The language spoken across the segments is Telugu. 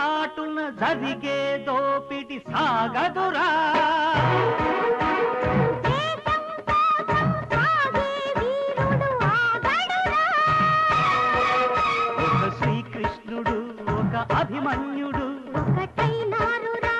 చాటున జరిగే దోపిటి సాగదురా. ఒక శ్రీకృష్ణుడు ఒక అభిమన్యుడు. ఒకటైనారురా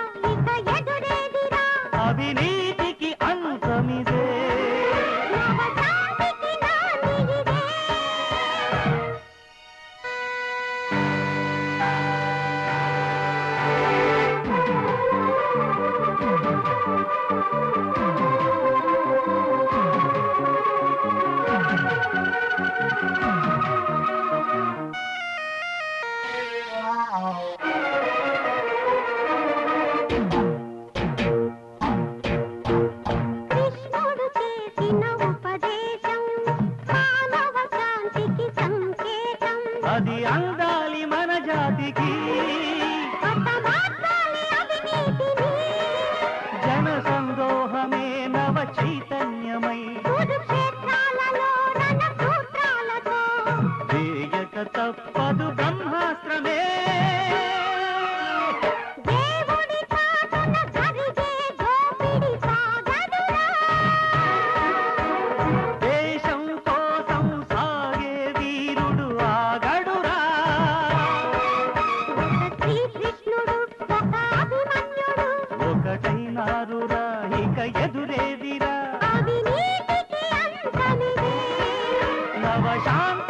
అది అందాలి మన జాతికి. జన సందోహమే నవ చైతన్యమై. తప్పదు भव शान्ति